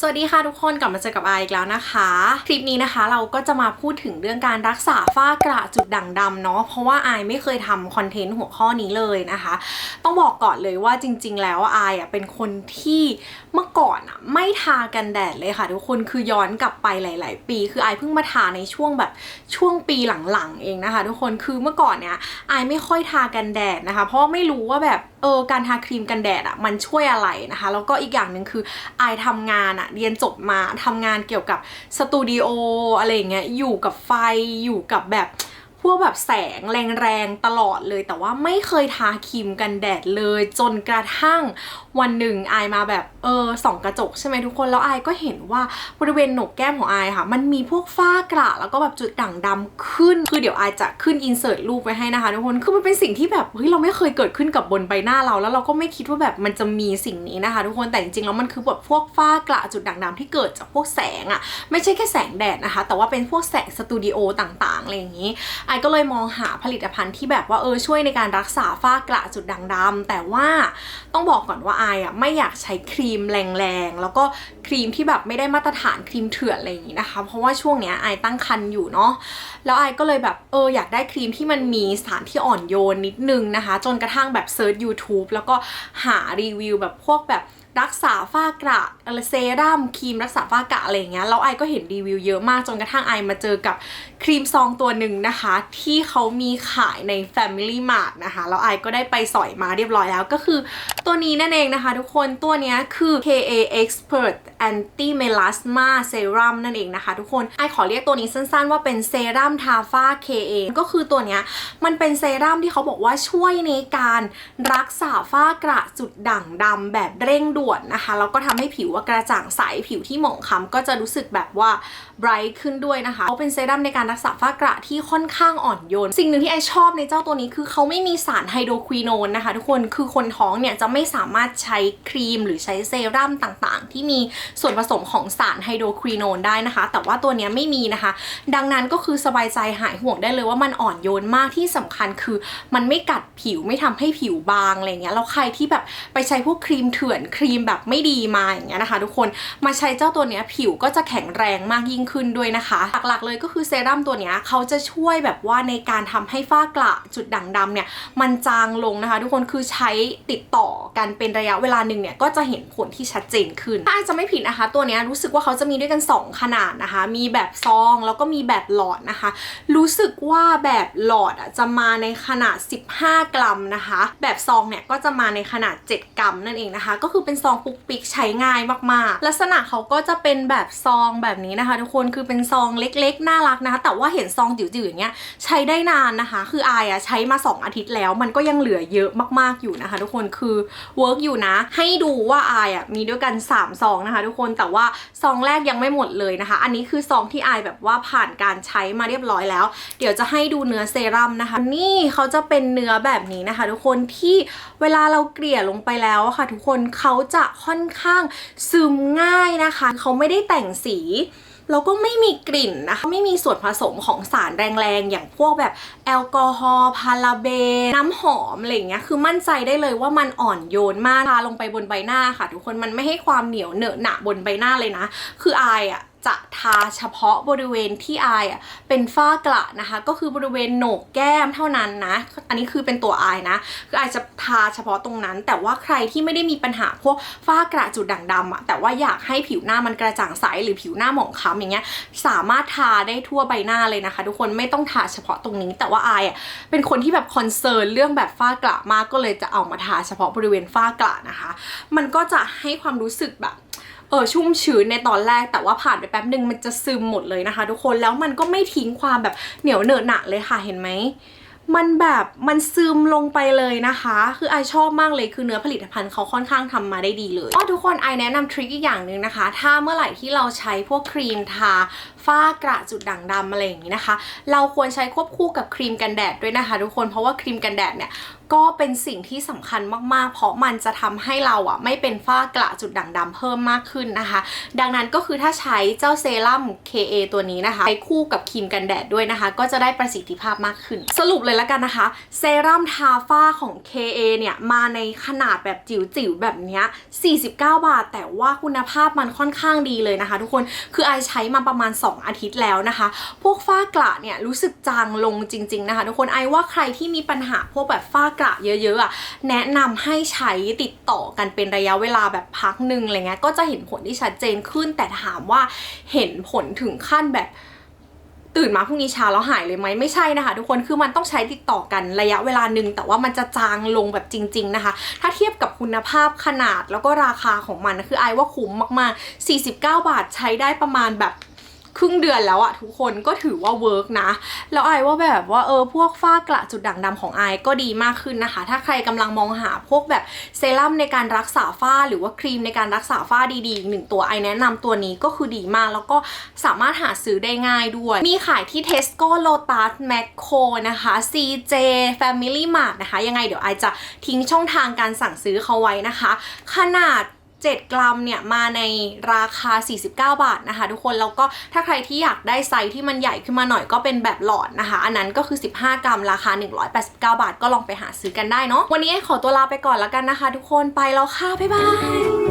สวัสดีค่ะทุกคนกลับมาเจอกับไออีกแล้วนะคะ คลิปนี้นะคะเราก็จะมาพูดถึงเรื่องการรักษาฝ้ากระจุดด่างดำเนาะเพราะว่าไอไม่เคยทำคอนเทนต์หัวข้อนี้เลยนะคะ ต้องบอกก่อนเลยว่าจริง ๆ แล้วไออะเป็นคนที่เมื่อก่อนอะไม่ทากันแดดเลยค่ะ ทุกคนคือย้อนกลับไปหลาย ๆ ปี คือไอเพิ่งมาทาในช่วงแบบช่วงปีหลังๆเองนะคะ ทุกคนคือเมื่อก่อนเนี่ยไอไม่ค่อยทากันแดดนะคะ เพราะไม่รู้ว่าแบบ เออการทาครีมกันแดดอะมันช่วยอะไรนะคะ แล้วก็อีกอย่างหนึ่งคือไอทำงานอะเรียนจบมาทำงานเกี่ยวกับสตูดิโออะไรอย่างเงี้ยอยู่กับไฟอยู่กับแบบ พวกแบบแสงแรงๆตลอดเลย แต่ว่าไม่เคยทาครีมกันแดดเลย จนกระทั่งวันหนึ่งไอมาแบบเออส่องกระจกใช่ไหมทุกคนแล้วไอก็เห็นว่าบริเวณหนกแก้มของไอค่ะ มันมีพวกฝ้ากระแล้วก็แบบจุดด่างดำขึ้น คือเดี๋ยวไอจะขึ้นอินเสิร์ตรูปไว้ให้นะคะทุกคนคือมันเป็นสิ่งที่แบบเฮ้ยเราไม่เคยเกิดขึ้นกับบนใบหน้าเรา แล้วเราก็ไม่คิดว่าแบบมันจะมีสิ่งนี้นะคะ ทุกคนแต่จริงๆแล้วมันคือแบบพวกฝ้ากระจุดด่างดำที่เกิดจากพวกแสงอะไม่ใช่แค่แสงแดดนะคะ แต่ว่าเป็นพวกแสงสตูดิโอต่างๆอะไรอย่างนี้ไอไอก็เลยมองหาผลิตภัณฑ์ที่แบบว่าเออช่วยในการรักษาฝ้ากระจุดด่างดำแต่ว่าต้องบอกก่อนว่าไออะไม่อยากใช้ครีมแรงๆ แล้วก็ครีมที่แบบไม่ได้มาตรฐานครีมเถื่อนอะไรอย่างนี้นะคะ เพราะว่าช่วงเนี้ยไอตั้งครรภ์อยู่เนาะแล้วไอก็เลยแบบเอออยากได้ครีมที่มันมีสารที่อ่อนโยนนิดนึงนะคะ จนกระทั่งแบบเซิร์ช YouTube แล้วก็หารีวิวแบบพวกแบบรักษาฝ้ากระอะไรเซรั่มครีมรักษาฝ้ากระอะไรอย่างเงี้ยแล้วไอก็เห็นรีวิวเยอะมากจนกระทั่งไอมาเจอกับ ครีมซองตัวหนึ่งนะคะ ที่เขามีขายใน Family Mart นะคะแล้วไอก็ได้ไปสอยมาเรียบร้อยแล้วก็คือตัวนี้นั่นเองนะคะทุกคนตัวนี้คือ KA Expert Anti Melasma Serum นั่นเองนะคะ ทุกคนไอขอเรียกตัวนี้สั้นๆ ว่าเป็นเซรั่มทาฝ้า KA ก็คือตัวนี้มันเป็นเซรั่มที่เขาบอกว่าช่วยในการรักษาฝ้ากระจุดด่างดำแบบเร่งด่วนนะคะแล้วก็ทำให้ผิวว่ากระจ่างใสผิวที่หมองคล้ำก็จะรู้สึกแบบว่าไบรท์ขึ้นด้วยนะคะเขาเป็นเซรั่มในการรักษาฝ้ากระที่ค่อนข้างอ่อนโยน สิ่งหนึ่งที่ไอชอบในเจ้าตัวนี้คือเขาไม่มีสารไฮโดรควิโนนนะคะ ทุกคนคือคนท้องเนี่ยจะไม่สามารถใช้ครีมหรือใช้เซรั่มต่างๆ ที่มีส่วนผสมของสารไฮโดรควิโนนได้นะคะ แต่ว่าตัวนี้ไม่มีนะคะ ดังนั้นก็คือสบายใจหายห่วงได้เลยว่ามันอ่อนโยนมากที่สำคัญคือมันไม่กัดผิวไม่ทำให้ผิวบางอะไรเงี้ยแล้วใครที่แบบไปใช้พวกครีมเถื่อนครีมแบบไม่ดีมาอย่างเงี้ยนะคะ ทุกคนมาใช้เจ้าตัวนี้ผิวก็จะแข็งแรงมากยิ่งขึ้นด้วยนะคะ หลักๆเลยก็คือเซรั่มตัวเนี้ยเขาจะช่วยแบบว่าในการทำให้ฝ้ากระจุดด่างดำเนี่ยมันจางลงนะคะ ทุกคนคือใช้ติดต่อกันเป็นระยะเวลาหนึ่งเนี่ยก็จะเห็นผลที่ชัดเจนขึ้น ถ้าจะไม่ผิดนะคะ ตัวเนี้ยรู้สึกว่าเขาจะมีด้วยกัน 2 ขนาดนะคะ มีแบบซองแล้วก็มีแบบหลอดนะคะ รู้สึกว่าแบบหลอดอะจะมาในขนาด 15 กรัมนะคะ แบบซองเนี่ยก็จะมาในขนาด 7 กรัมนั่นเองนะคะ ก็คือเป็นซองปุกปิกใช้ง่ายมากๆ ลักษณะเขาก็จะเป็นแบบซองแบบนี้นะคะ ทุกคนคือเป็นซองเล็กๆ น่ารักนะคะแต่ว่าเห็นซองจิ๋วๆอย่างเงี้ยใช้ได้นานนะคะ คืออายอะใช้มา 2 อาทิตย์แล้ว มันก็ยังเหลือเยอะมากๆอยู่นะคะ ทุกคนคือเวิร์กอยู่นะ ให้ดูว่าอายอะมีด้วยกัน3ซองนะคะ ทุกคนแต่ว่าซองแรกยังไม่หมดเลยนะคะ อันนี้คือซองที่อายแบบว่าผ่านการใช้มาเรียบร้อยแล้ว เดี๋ยวจะให้ดูเนื้อเซรั่มนะคะ นี่เขาจะเป็นเนื้อแบบนี้นะคะ ทุกคนที่เวลาเราเกลี่ยลงไปแล้วค่ะ ทุกคนเขาจะค่อนข้างซึมง่ายนะคะ เขาไม่ได้แต่งสี แล้วก็ไม่มีกลิ่นนะคะ ไม่มีส่วนผสมของสารแรงๆ อย่างพวกแบบแอลกอฮอล์พาราเบนน้ำหอมอะไรเงี้ยคือมั่นใจได้เลยว่ามันอ่อนโยนมากทาลงไปบนใบหน้าค่ะ ทุกคนมันไม่ให้ความเหนียวเหนอะหนะบนใบหน้าเลยนะ คืออายอะ จะทาเฉพาะบริเวณที่อายอะเป็นฝ้ากระนะคะ ก็คือบริเวณโหนกแก้มเท่านั้นนะ อันนี้คือเป็นตัวอายนะคืออายจะทาเฉพาะตรงนั้น แต่ว่าใครที่ไม่ได้มีปัญหาพวกฝ้ากระจุดด่างดำอะแต่ว่าอยากให้ผิวหน้ามันกระจ่างใสหรือผิวหน้าหมองคล้ำอย่างเงี้ยสามารถทาได้ทั่วใบหน้าเลยนะคะ ทุกคนไม่ต้องทาเฉพาะตรงนี้ แต่ว่าอายอะเป็นคนที่แบบคอนเซิร์นเรื่องแบบฝ้ากระมากก็เลยจะเอามาทาเฉพาะบริเวณฝ้ากระนะคะ มันก็จะให้ความรู้สึกแบบ เออชุ่มชื้นในตอนแรกแต่ว่าผ่านไปแป๊บหนึ่งมันจะซึมหมดเลยนะคะ ทุกคนแล้วมันก็ไม่ทิ้งความแบบเหนียวเหนอะหนะเลยค่ะเห็นไหมมันแบบมันซึมลงไปเลยนะคะ คือไอชอบมากเลยคือเนื้อผลิตภัณฑ์เขาค่อนข้างทำมาได้ดีเลยอ๋อทุกคนไอแนะนำทริคอีกอย่างหนึ่งนะคะ ถ้าเมื่อไหร่ที่เราใช้พวกครีมทาฝ้ากระจุดด่างดำอะไรอย่างนี้นะคะ เราควรใช้ควบคู่กับครีมกันแดดด้วยนะคะทุกคนเพราะว่าครีมกันแดดเนี่ยก็เป็นสิ่งที่สำคัญมากๆ เพราะมันจะทำให้เราอะไม่เป็นฝ้ากระจุดด่างดำเพิ่มมากขึ้นนะคะ ดังนั้นก็คือถ้าใช้เจ้าเซรั่ม KA ตัวนี้นะคะ ใช้คู่กับครีมกันแดดด้วยนะคะ ก็จะได้ประสิทธิภาพมากขึ้น สรุปเลยแล้วกันนะคะ เซรั่มทาฝ้าของ KA เนี่ยมาในขนาดแบบจิ๋วๆแบบเนี้ย49 บาท แต่ว่าคุณภาพมันค่อนข้างดีเลยนะคะ ทุกคน คือไอใช้มาประมาณ 2อาทิตย์แล้วนะคะ พวกฝ้ากระเนี่ยรู้สึกจางลงจริง ๆนะคะ ทุกคนไอว่าใครที่มีปัญหาพวกแบบฝ้ากระเยอะๆอะแนะนำให้ใช้ติดต่อกันเป็นระยะเวลาแบบพักหนึ่งอะไรเงี้ยก็จะเห็นผลที่ชัดเจนขึ้น แต่ถามว่าเห็นผลถึงขั้นแบบตื่นมาพรุ่งนี้เช้าแล้วหายเลยไหมไม่ใช่นะคะ ทุกคนคือมันต้องใช้ติดต่อกันระยะเวลาหนึ่งแต่ว่ามันจะจางลงแบบจริง ๆนะคะ ถ้าเทียบกับคุณภาพขนาดแล้วก็ราคาของมันคือไอว่าคุ้มมากๆ 49 บาทใช้ได้ประมาณแบบ ครึ่งเดือนแล้วอะทุกคนก็ถือว่าเวิร์กนะ แล้วไอว่าแบบว่าเออพวกฝ้ากระจุดด่างดำของไอก็ดีมากขึ้นนะคะ ถ้าใครกำลังมองหาพวกแบบเซรั่มในการรักษาฝ้าหรือว่าครีมในการรักษาฝ้าดีๆหนึ่งตัวไอแนะนำตัวนี้ก็คือดีมาก แล้วก็สามารถหาซื้อได้ง่ายด้วย มีขายที่ Tesco Lotus Macro นะคะ CJ Family Mart นะคะ ยังไงเดี๋ยวไอจะทิ้งช่องทางการสั่งซื้อเขาไว้นะคะ ขนาด 7 กรัมเนี่ยมาในราคา 49 บาทนะคะ ทุกคนแล้วก็ถ้าใครที่อยากได้ไซส์ที่มันใหญ่ขึ้นมาหน่อยก็เป็นแบบหลอดนะคะ อันนั้นก็คือ 15 กรัมราคา 189 บาท ก็ลองไปหาซื้อกันได้เนาะวันนี้ขอตัวลาไปก่อนแล้วกันนะคะ ทุกคนไปแล้วค่ะบ๊ายบาย